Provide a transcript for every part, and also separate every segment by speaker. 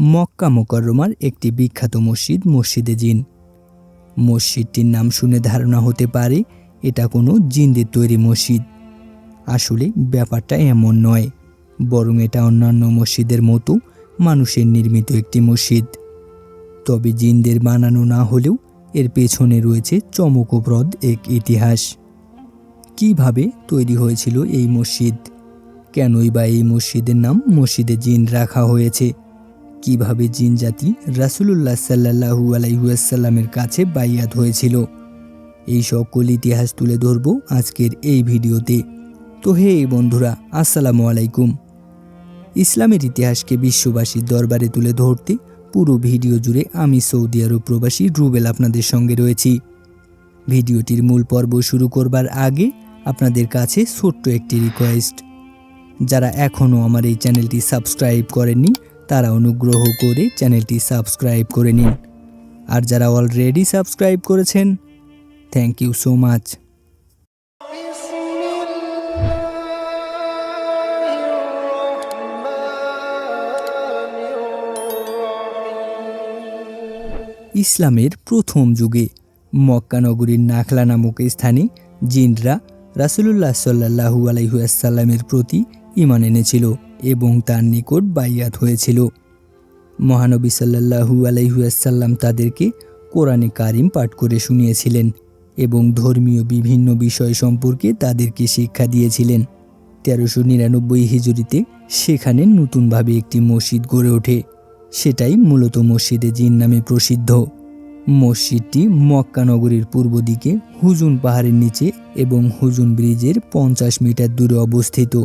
Speaker 1: মক্কা মোকরমার একটি বিখ্যাত মসজিদ, মসজিদে জিন। মসজিদটির নাম শুনে ধারণা হতে পারে এটা কোনো জিনদের তৈরি মসজিদ। আসলে ব্যাপারটা এমন নয়, বরং এটা অন্যান্য মসজিদের মতো মানুষের নির্মিত একটি মসজিদ। তবে জিনদের বানানো না হলেও এর পেছনে রয়েছে চমকপ্রদ এক ইতিহাস। কীভাবে তৈরি হয়েছিল এই মসজিদ? কেনই বা এই মসজিদের নাম মসজিদে জিন রাখা হয়েছে? কীভাবে জিন জাতি রাসুলুল্লাহ সাল্লাহু আলাইসাল্লামের কাছে বাইয়াত হয়েছিল। এই সকল ইতিহাস তুলে ধরব আজকের এই ভিডিওতে। তো হে বন্ধুরা, আসসালামু আলাইকুম। ইসলামের ইতিহাসকে বিশ্ববাসীর দরবারে তুলে ধরতে পুরো ভিডিও জুড়ে আমি সৌদি আরব প্রবাসী রুবেল আপনাদের সঙ্গে রয়েছি। ভিডিওটির মূল পর্ব শুরু করবার আগে আপনাদের কাছে ছোট্ট একটি রিকোয়েস্ট যারা এখনও আমার এই চ্যানেলটি সাবস্ক্রাইব করেননি তারা অনুগ্রহ করে চ্যানেলটি সাবস্ক্রাইব করে নিন। আর যারা অলরেডি সাবস্ক্রাইব করেছেন থ্যাংক ইউ সো মাচ ইসলামের প্রথম যুগে মক্কানগরীর নাখলা নামক স্থানে জিনরা রাসুলুল্লাহ সাল্লাহু আলাইহাসাল্লামের প্রতি ইমান এনেছিল। এবং তার নিকট বাইয়াত হয়েছিল। মহানবী সাল্লাহু আলাইহাসাল্লাম তাদেরকে কোরআনে কারিম পাঠ করে শুনিয়েছিলেন এবং ধর্মীয় বিভিন্ন বিষয় সম্পর্কে তাদেরকে শিক্ষা দিয়েছিলেন। তেরোশো নিরানব্বই হিজুরিতে সেখানে নতুনভাবে একটি মসজিদ গড়ে ওঠে। সেটাই মূলত মসজিদে জিন নামে প্রসিদ্ধ। মসজিদটি মক্কা নগরীর পূর্ব দিকে হুজুন পাহাড়ের নিচে এবং হুজুন ব্রিজের পঞ্চাশ মিটার দূরে অবস্থিত।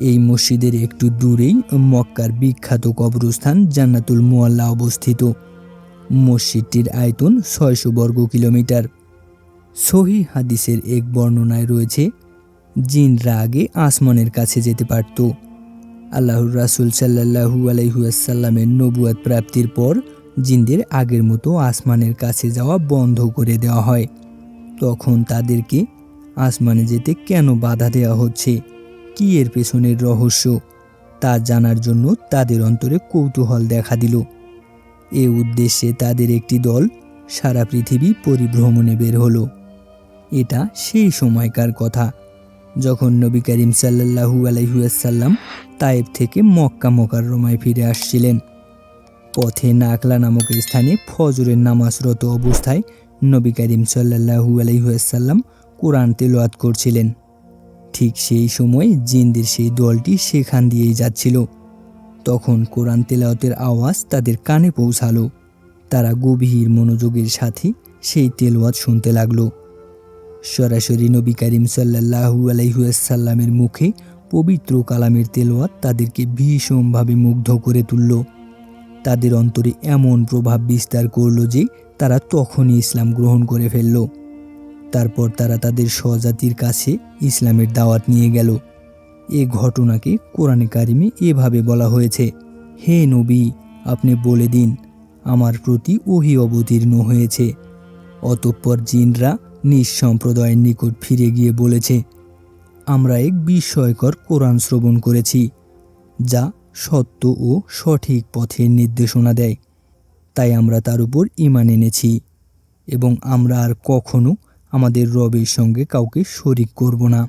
Speaker 1: এই মসজিদের একটু দূরেই মক্কার বিখ্যাত কবরস্থান জান্নাতুল মোয়াল্লা অবস্থিত। মসজিদটির আয়তন ছয়শো বর্গ কিলোমিটার। সহি হাদিসের এক বর্ণনায় রয়েছে জিনরা আগে আসমানের কাছে যেতে পারত। আল্লাহর রাসুল সাল্লাহু আলাইহুয়াসাল্লামের নবুয়াদ প্রাপ্তির পর জিনদের আগের মতো আসমানের কাছে যাওয়া বন্ধ করে দেওয়া হয়। তখন তাদেরকে আসমানে যেতে কেন বাধা দেওয়া হচ্ছে? কি এর পেছনের রহস্য? তা জানার জন্য তাদের অন্তরে কৌতূহল দেখা দিল। এ উদ্দেশ্যে তাদের একটি দল সারা পৃথিবী পরিভ্রমণে বের হলো। এটা সেই সময়কার কথা, যখন নবী করিম সাল্লাহু আলহিউসাল্লাম তায়েব থেকে মক্কা মোকাররমায় ফিরে আসছিলেন। পথে নাকলা নামক স্থানে ফজরের নামাজরত অবস্থায় নবী করিম সাল্লাহু আলহিহাসাল্লাম কোরআন তেলোয়াত করছিলেন। ঠিক সেই সময় জিনদের সেই দলটি সেখান দিয়েই যাচ্ছিল। তখন কোরআন তেলাওয়াতের আওয়াজ তাদের কানে পৌঁছালো। তারা গভীর মনোযোগের সাথে সেই তেলোয়াত শুনতে লাগল। সরাসরি নবী করিম সাল্লাহু আলাইহুয়াসাল্লামের মুখে পবিত্র কালামের তেলোয়াত তাদেরকে ভীষণভাবে মুগ্ধ করে তুলল। তাদের অন্তরে এমন প্রভাব বিস্তার করল যে তারা তখনই ইসলাম গ্রহণ করে ফেলল। তারপর তারা তাদের স্বজাতির কাছে ইসলামের দাওয়াত নিয়ে গেল। এ ঘটনাকে কোরআনে কারিমে এভাবে বলা হয়েছে, হে নবী, আপনি বলে দিন, আমার প্রতি ওহি অবতীর্ণ হয়েছে। অতঃপর জিনরা নিজ সম্প্রদায়ের নিকট ফিরে গিয়ে বলেছে, আমরা এক বিস্ময়কর কোরআন শ্রবণ করেছি, যা সত্য ও সঠিক পথের নির্দেশনা দেয়। তাই আমরা তার উপর ইমান এনেছি এবং আমরা আর কখনো আমাদের রবের সঙ্গে কাউকে শরিক করব না।